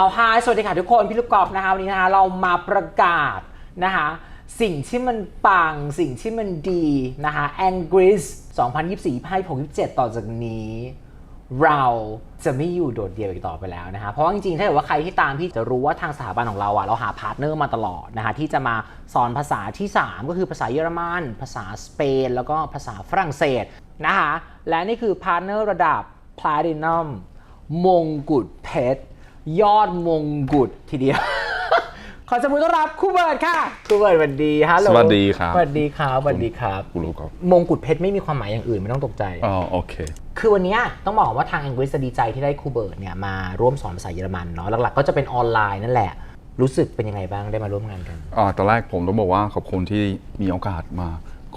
เอาฮายสวัสดีค่ะทุกคน พี่ลูกกอล์ฟนะคะวันนี้นะคะเรามาประกาศนะคะสิ่งที่มันปังสิ่งที่มันดีนะคะแองกฤษ2024ไพ่ผม27ต่อจากนี้ เราจะไม่อยู่โดดเดี่ยวอีกต่อไปแล้วนะคะเพราะว่าจริงๆ ถ้าเกิดว่าใครที่ตามพี่จะรู้ว่าทางสถาบันของเราอะเราหาพาร์ทเนอร์มาตลอดนะคะที่จะมาสอนภาษาที่ 3 ก็คือภาษาเยอรมัน ภาษาสเปน แล้วก็ภาษาฝรั่งเศสนะคะและนี่คือพาร์ทเนอร์ระดับ Platinum มงกุฎเพชร ยอดมงกุฎทีเดียว ขอสมุต้อนรับครูเบิร์ดค่ะครูเบิร์ดสวัสดีฮัลโหลสวัสดีครับ สวัสดีครับสวัสดีครับ กูรู้ก็มงกุฎเพชรไม่มีความหมายอย่างอื่นไม่ต้องตกใจ อ๋อโอเค คือวันเนี้ยต้องบอกว่าทางอังกฤษจะดีใจที่ได้ครูเบิร์ตเนี่ยมาร่วมสอนภาษาเยอรมันเนาะหลักๆ ก็จะเป็นออนไลน์นั่นแหละ รู้สึกเป็นยังไงบ้างได้มาร่วมงานกันอ่าตอนแรกผมต้องบอกว่าขอบคุณที่มีโอกาสมา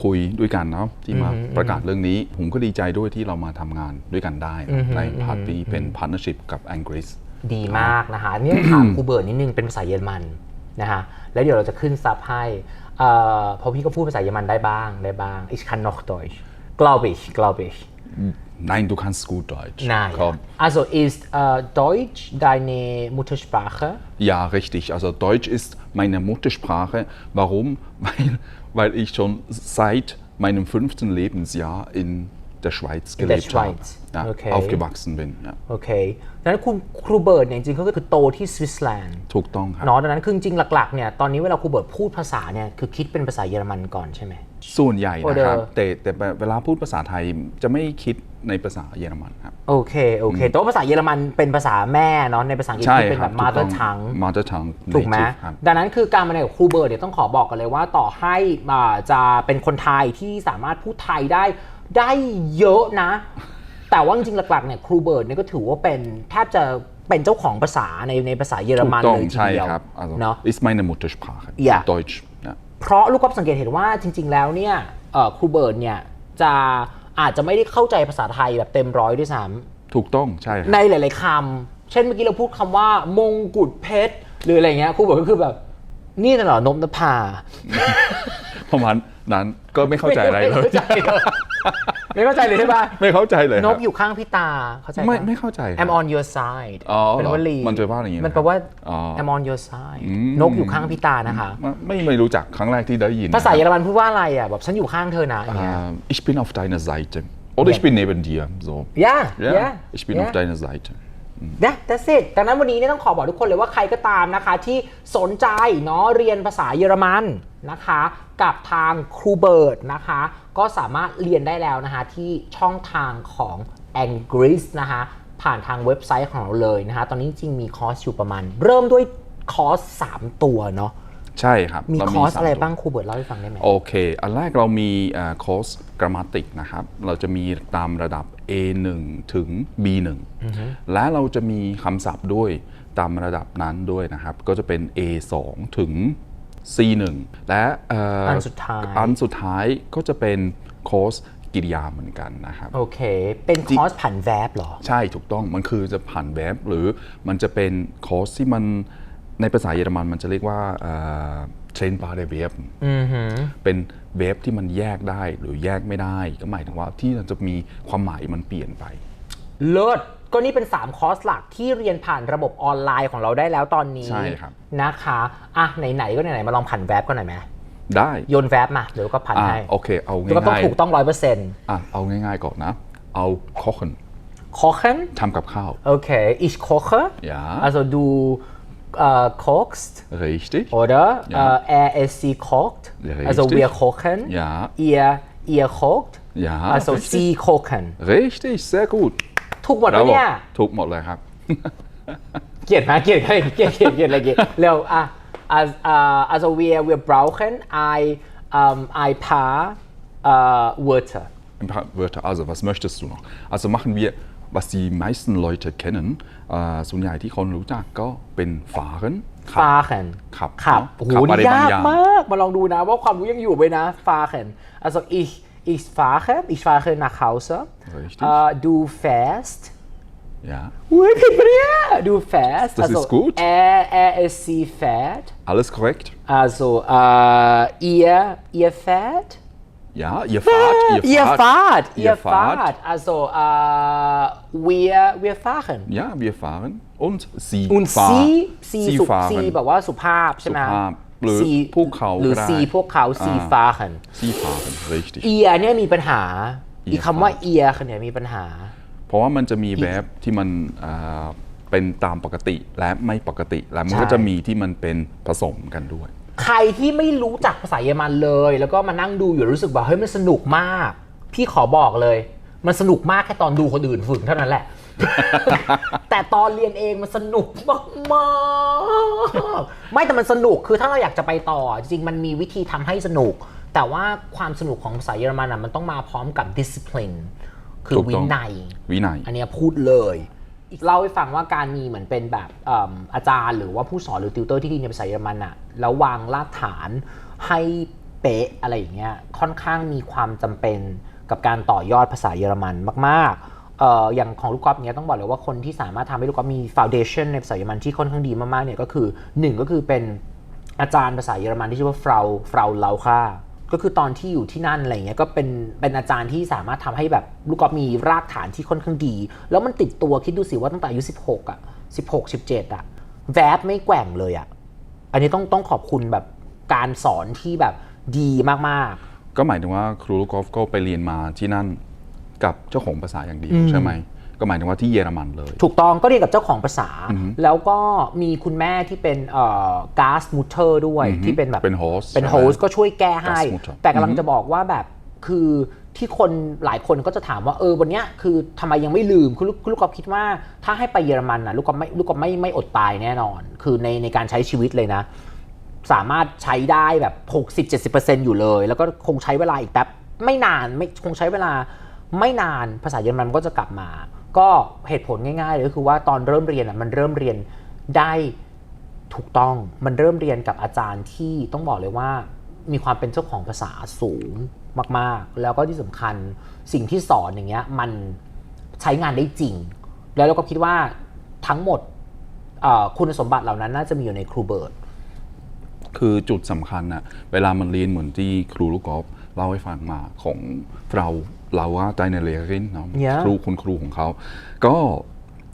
คุยด้วยกันเนาะที่มาประกาศเรื่องนี้ ผมก็ดีใจด้วยที่เรามาทำงานด้วยกันได้นะในพาร์ทนี้เป็นพาร์ n เนอร์ชิพกับอังกฤษ ดีมากนะคะนี่ต้องถามครูเบิร์ตนิดนึงเป็นภาษาเยอรมันนะคะแล้วเดี๋ยวเราจะขึ้นซับให้เอ่อเพราะพี่ก็พูดภาษาเยอรมันได้บ้างได้บ้าง ich kann noch Deutsch glaube ich glaube ich Nein du kannst gut Deutsch Nein. Komm. Also ist äh, Deutsch deine Muttersprache? Ja richtig also Deutsch ist meine Muttersprache warum weil weil ich schon seit meinem 15. Lebensjahr in der Schweiz In der gelebt Schweiz. habe ja, Okay. aufgewachsen bin ja โอเคดังนั้นคุณครูเบิร์ตเนี่ยจริงๆก็คือโตที่สวิตเซอร์แลนด์ถูกต้องครับ เนาะดังนั้นคือจริงๆหลักๆเนี่ยตอนนี้เวลาครูเบิร์ตพูดภาษาเนี่ยคือคิดเป็นภาษาเยอรมันก่อนใช่ไหม ส่วนใหญ่นะครับโอเดอร์แต่แต่เวลาพูดภาษาไทยจะไม่คิดในภาษาเยอรมันครับ โอเคโอเคแต่ว่าภาษาเยอรมันเป็นภาษาแม่เนาะในภาษาอังกฤษใช่ที่เป็นคแบรับบมาเตอร์ทัง มาเตอร์ทังถูกไหมดังนั้นคือการมาเรียนกับครูเบิร์ตเนี่ยต้องขอบอกกันเลยว่าต่อให้อ่าจะเป็นคนไทยที่สามารถพูดไทยได้ ได้เยอะนะ แต่ว่าจริงๆหลักๆเนี่ยครูเบิร์ตเนี่ยก็ถือว่าเป็นแทบจะเป็นเจ้าของภาษาในในภาษาเยอรถูกมันต้องเลยทีใช่เดียวครับ also เนาะ ist meine Muttersprache Ja. Deutsch ja. เพราะลูกก๊อฟสังเกตเห็นว่าจริง ๆ แล้วเนี่ยเอ่อครูเบิร์ตเนี่ยจะอาจจะไม่ได้เข้าใจภาษาไทยแบบเต็มร้อยด้วยซ้ถูกต้องใช่คำรับในหลาย ๆคำเช่นเมื่อกี้เราพูดคำว่ามงกุฎเพชรหรืออะไรเงี้ยครูเบิร์ตก็คือแบบ นี่น่ะเหรอนมนภา ประมาณ นั้นก็ไม่เข้าใจอะไรเลย ไม่เข้าใจเลยไม่เข้าใจเลยใช่ปะไม่เข้าใจเลยนครักบอยู่ข้างพี่ตาเข้าใจปะไม่ไม่เข้าใจครับ I'm on your side อ๋อเป็นวลีมันจะว่าอย่างงี้มันแปลว่าอ๋อ I'm on your side อืมนกอยู่ข้างพี่ตานะคะ ไม่ไม่รู้จักครั้งแรกที่ได้ยินภาษาเยอรมันพูดว่าอะไรอะแบบฉันอยู่ข้างเธอนะอย่างเงี้ย Ähm, ich bin auf deiner Seite oder ich bin neben dir so ja ja ja ich bin ja. auf deiner Seite นะแต่เสร็จดังนั้นวันนี้เนี่ยต้องขอบอกทุกคนเลยว่าใครก็ตามนะคะ ที่สนใจเนาะเรียนภาษาเยอรมันนะคะ กับทางครูเบิร์ตนะคะ ก็สามารถเรียนได้แล้วนะคะ ที่ช่องทางของ a n g r i s นะคะ ผ่านทางเว็บไซต์ของเราเลยนะคะ ตอนนี้จริงมีคอร์สอยู่ประมาณ เริ่มด้วยคอร์ส 3 ตัวเนาะ ใช่ครับมีเาคอร์สสามอะไรตัวบ้างครูเบิร์ตเล่าให้ฟังได้ไหมโอเค อันแรกเรามีเอ่อคอร์ส grammatic นะครับ เราจะมีตามระดับ A1 ถึง B1 และเราจะมีคำศัพท์ด้วยตามระดับนั้นด้วยนะครับ ก็จะเป็น A2 ถึง C1 และเอันสุดท้ายอันสุดท้ายก็จะเป็นคอร์สกิริยาเหมือนกันนะครับ โอเค เป็นคอร์สผันแวบเหรอ ใช่ถูกต้องมันคือจะผ่านเว็บหรือมันจะเป็นคอร์สที่มัน ในภาษาเยอรมันมันจะเรียกว่าเทรนบาร์เดเว็บเป็นเว็บที่มันแยกได้หรือแยกไม่ได้ ก็หมายถึงว่าที่มันจะมีความหมายมันเปลี่ยนไป เลิศก็นี่เป็น 3 คอร์สหลักที่เรียนผ่านระบบออนไลน์ของเราได้แล้วตอนนี้ใช่ครับนะคะอะไหนๆก็ไหนๆมาลองผันแวบกันหน่อยไหมได้โยนแวบมาเดี๋ยวก็ผันอ่าให้โอเคเอาแล้วก็ต้องง่ายถูกต้องร้อยเปอร์เซ็นต์ๆอะเอาง่ายๆก่อนนะ เอาคอ c น kochen ทำกับข้าวโอเค ich koche Ja. also du äh, kochst richtig oder Ja. äh, er es sie kocht Richtig. also wir kochen Ja. ihr ihr kocht Ja, also richtig. sie kochen richtig sehr gut ถูกหมดแล้วเนี่ย ถูกหมดเลยครับ เกลียดไหมเกลียดใครเกลียดเกลียดเกลียดอะไรเกลียดเร็วอ่ะ as uh, also wir wir brauchen ein um, ein paar uh, Wörter Ein paar Wörter. Also, was möchtest du noch? Also machen wir, was die meisten Leute kennen. Äh, ส่วนใหญ่ที่คนรู้จักก็เป็น fahren ขับ fahren ขับขับเนอะโอ้โหขับอะไรนี่ยาบางกอย่างมาก มาลองดูนะ ว่าความรู้ยังอยู่ไหมนะ fahren also ich ich fahre ich fahre nach Hause Richtig. uh, du fährst Ja, อุ้ยผิดปะเนี่ย du fährst Das also ist gut. er er es sie fährt alles korrekt? also uh, ihr ihr fährt Ja, ihr fahrt, ihr fahrt. ihr fahrt ihr Ihr fahrt. fahrt also äh, wir wir fahren Ja, wir fahren. Und sie und fahren. sie sie สุ fahren. ซีแบบว่าสุภาพใช่ไหมสุภาพหรือ Sie พวกเขาหรือก็ได้ซีพวกเขา sie อ่า fahren Sie fahren, richtig. เอียเนี่ยมีปัญหาอีก Ihr คำว่า fahrt เอียเนี่ยมีปัญหา เพราะว่ามันจะมีแบบที่มันอ่าเป็นตามปกติและไม่ปกติ แล้วมันก็ใช่จะมีที่มันเป็นผสมกันด้วย ใครที่ไม่รู้จักภาษาเยอรมันเลย แล้วก็มานั่งดูอยู่รู้สึกว่าเฮ้ยมันสนุกมาก พี่ขอบอกเลย มันสนุกมากแค่ตอนดูคนอื่นฝึกเท่านั้นแหละ แต่ตอนเรียนเองมันสนุกมากมากๆไม่แต่มันสนุกคือถ้าเราอยากจะไปต่อ จริงๆมันมีวิธีทำให้สนุก แต่ว่าความสนุกของภาษาเยอรมันอะมันต้องมาพร้อมกับ discipline คือถูกวิต้องนัย วินัย อันเนี้ยพูดเลย อีก เล่าให้ฟังว่าการมีเหมือนเป็นแบบเอิ่มอาจารย์ หรือว่าผู้สอนหรือติวเตอร์ที่ดีในภาษาเยอรมันอะแล้ววางรากฐานให้เป๊ะอะไรอย่างเงี้ยค่อนข้างมีความจำเป็นกับการต่อยอดภาษาเยอรมันมากๆเอ่ออย่างของลูกกอล์ฟเนี้ยต้องบอกเลยว่าคนที่สามารถทำให้ลูกกอล์ฟมีฟ u n เดชันในภาษาเยอรมันที่ค่อนข้างดีมากๆเนี่ยก็คือหนึ่งก็คือเป็นอาจารย์ภาษาเยอรมันที่ชื่อว่าฟราวฟราวเลาค่า ก็คือตอนที่อยู่ที่นั่นอะไรเงี้ยก็เป็นเป็นอาจารย์ที่สามารถทำให้แบบลูกกอล์ฟมีรากฐานที่ค่อนข้างดี แล้วมันติดตัวคิดดูสิว่าตั้งแต่อายุ16อะ16 17อะแวบไม่แกว่งเลยอะอันนี้ต้องต้องขอบคุณแบบการสอนที่แบบดีมากก็หมายถึงว่าครูลูกกอล์ฟก็ไปเรียนมาที่นั่นกับเจ้าของภาษาอย่างเดียวใช่ไหม ก็หมายถึงว่าที่เยอรมันเลยๆถูกต้องก็เรียนกับเจ้าของภาษาแล้วก็มีคุณแม่ที่เป็นเอ่อกาสมูเตอร์ด้วยอือฮึที่เป็นแบบเป็น host เป็นใช่ไหมโฮสก็ช่วยแก้ให้ Gastmutter แต่กำลังจะบอกว่าแบบคือที่คนหลายคนก็จะถามว่าเออวันเนี้ยคือทำไมยังไม่ลืมคือลูกลูกกอล์ฟคิดว่าถ้าให้ไปเยอรมันนะลูกกอล์ฟไม่ลูกกอล์ฟไม่ไม่อดตายแน่นอน คือในในการใช้ชีวิตเลยนะ สามารถใช้ได้แบบ 60-70%อยู่เลย แล้วก็คงใช้เวลาอีกแป๊บไม่นานไม่คงใช้เวลาไม่นานภาษาเยอรมันมันก็จะกลับมา ก็เหตุผลง่ายๆเลยก็คือว่าตอนเริ่มเรียนอะมันเริ่มเรียนได้ถูกต้องมันเริ่มเรียนกับอาจารย์ที่ต้องบอกเลยว่ามีความเป็นเจ้าของภาษาสูงมากๆ แล้วก็ที่สำคัญสิ่งที่สอนอย่างเงี้ยมันใช้งานได้จริง แล้วเราก็คิดว่าทั้งหมดคุณสมบัติเหล่านั้นน่าจะมีอยู่ในครูเบิร์ตคือจุดสำคัญอะเวลามันเรียนเหมือนที่ครูลูกกอล์ฟ เล่าให้ฟังมาของเราเราว่าไดเนเลรินเนาะ Yeah ครูคุณครูของเขา ก็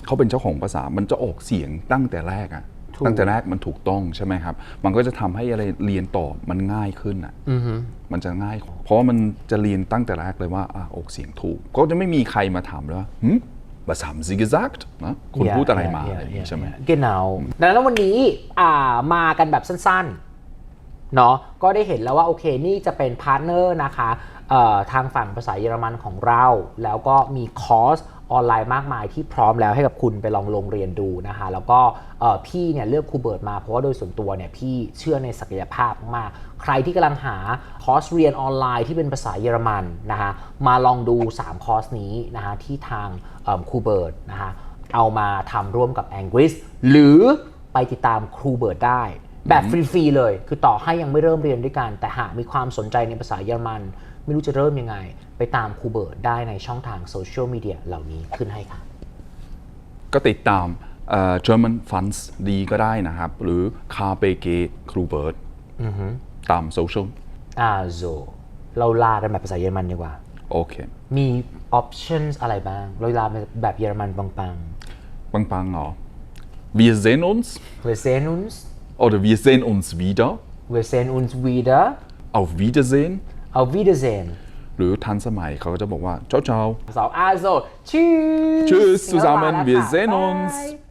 เขาเป็นเจ้าของภาษา มันจะออกเสียงตั้งแต่แรกอะถูก ตั้งแต่แรกมันถูกต้องใช่ไหมครับ มันก็จะทำให้อะไรเรียนต่อมันง่ายขึ้นอะอือฮึมันจะง่าย เพราะว่ามันจะเรียนตั้งแต่แรกเลยว่าอะออกเสียงถูก ก็จะไม่มีใครมาถามเลยว่าหึ was haben Sie gesagt นะคุณพูดอะไรมาอะไรอย่างงี้ใช่ไหมเกนเอาดังนั้นวันนี้อ่ามากันแบบสั้นๆ เนาะก็ได้เห็นแล้วว่าโอเคนี่จะเป็นพาร์ทเนอร์นะคะทางฝั่งภาษาเยอรมันของเรา แล้วก็มีคอร์สออนไลน์มากมายที่พร้อมแล้วให้กับคุณไปลองลงเรียนดูนะคะ แล้วก็พี่เนี่ยเลือกครูเบิร์ตมาเพราะว่าโดยส่วนตัวเนี่ยพี่เชื่อในศักยภาพมาก ใครที่กำลังหาคอร์สเรียนออนไลน์ที่เป็นภาษาเยอรมันนะคะมาลองดู 3 คอร์สนี้นะคะที่ทางครูเบิร์ตนะคะเอามาทำร่วมกับ a n g r i s หรือไปติดตามครูเบิร์ตได้ แบบฟรีๆเลย คือต่อให้ยังไม่เริ่มเรียนด้วยกัน แต่หากมีความสนใจในภาษาเยอรมัน ไม่รู้จะเริ่มยังไง ไปตามครูเบิร์ตได้ในช่องทางโซเชียลมีเดียเหล่านี้ขึ้นให้ค่ะ ก็ติดตามเอ่อ German Funds ดีก็ได้นะครับ หรือ KBG ครูเบิร์ตตามโซเชียลอ่าโซเราลากันแบบภาษาเยอรมันดีกว่า โอเค มี options อะไรบ้าง เราลาแบบเยอรมันปังปังๆเหรอ Wir sehen uns ๆ Wir sehen uns oder wir sehen uns wieder Wir sehen uns wieder auf Wiedersehen Auf Wiedersehen หรือทันสมัยเขาก็จะบอกว่า ciao ciao สาวอาโซ Tschüss Tschüss งั้นเราลา zusammen แล้ว wir ค่ะ sehen uns Bye